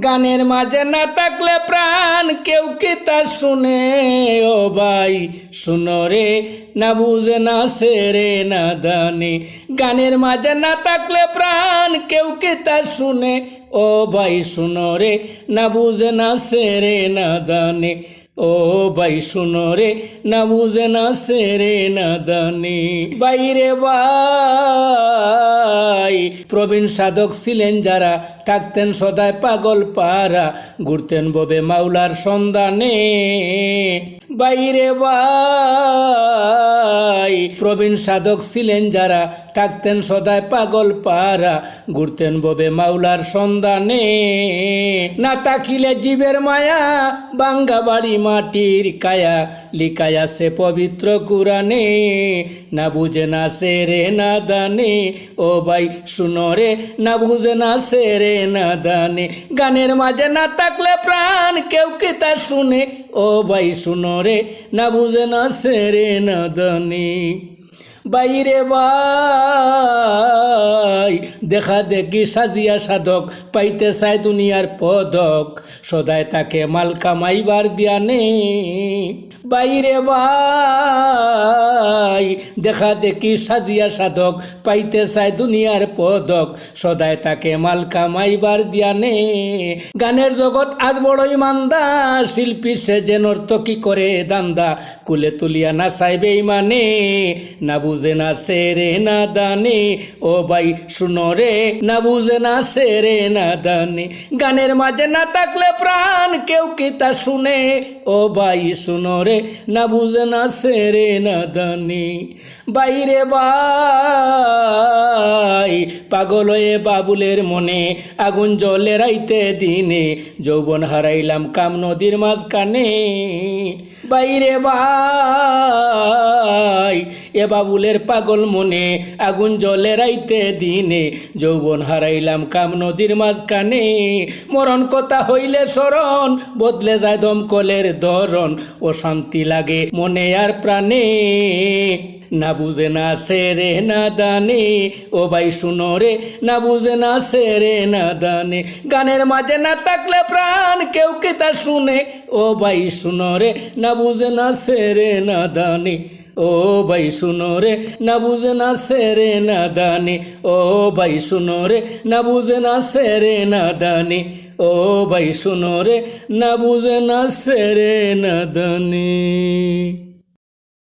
গানের মাঝে না থাকলে প্রাণ কেউ কি তা শুনে? ও ভাই, শুনো রে, না বুঝে না সেরে না দানে গানের মাঝে না থাকলে প্রাণ কেউ কি তা শুনে? ও ভাই, শুনো রে, না বুঝে না সেরে না দানে ও ভাই শুনো রে, না বুঝে না সেরে না দানি। বাইরে ভাই, প্রবীণ সাধক ছিলেন যারা, থাকতেন সদায় পাগল পারা ঘুরতেন ববে মাওলার সন্ধানে। বাইরে ভাই, প্রবীণ সাধক ছিলেন যারা, থাকতেন সদায় পাগল পারা ঘুরতেন ববে মাওলার সন্ধানে। না তাকিলে জীবের মায়া, বাঙ্গা বাড়ি মাটির কায়া, লিকায়া সে পবিত্র কুরানে না বুঝে না সে রে না দানে। ও ভাই, শুনো রে, না বুঝে না সে রে না দানে। গানের মাঝে না থাকলে প্রাণ কেউ কি তা শুনে। ও ভাই, শুনো রে, না বুঝে না সে রে না দানে। বাইরে ভাই দেখা দেখি সাজিয়া সাধক, পাইতে চায় দুনিয়ার পদক। সদায় তাকে মাল কামাইবার দিয়া নে বাইরে ভাই, দেখা দেখি সাজিয়া সাধক, পাইতে চায় দুনিয়ার পদক। সদায় তাকে মাল কামাইবার দিয়া নে গানের জগৎ আজ বড়ই মান্দা শিল্পী সে যে নর্তকী করে দান্দা। কুলে তুলিয়া না চাইবে মানে না বুঝে না সেরে না দানে। ও ভাই, শুনো রে, না বুঝে না সেরে, না দানে গানের মাঝে না থাকলে প্রাণ কেউ কি তা শুনে? ও ভাই, শুনো রে, না বুঝে না সেরে, না দানে বাইরে ভাই, পাগল হয়ে বাবুলের মনে আগুন জলে রাইতে দিনে। যৌবন হারাইলাম কাম নদীর মাঝখানে। বাইরে ভাই এ বাবুলের পাগল মনে, আগুন জলে রাইতে দিনে। যৌবন হারাইলাম কাম নদীর মাঝখানে। মরণ কথা হইলে স্মরণ, বদলে যায় দমকলের ধরন ও শান্তি লাগে মনে আর প্রাণে। না বুঝে না সেরে না দানে। ও ভাই শুনো রে, না বুঝে না সেরে না দানে। গানের মাঝে না থাকলে প্রাণ, কেউ কে তা শুনে? ও ভাই শুনো রে, না বুঝে না সেরে না দানে। ও ভাই শুনো রে, না বুঝে না সেরে না দানি। ও ভাই শুনো রে, না বুঝে না সেরে না দানি। ও ভাই শুনো রে, না বুঝে না সেরে না দানে।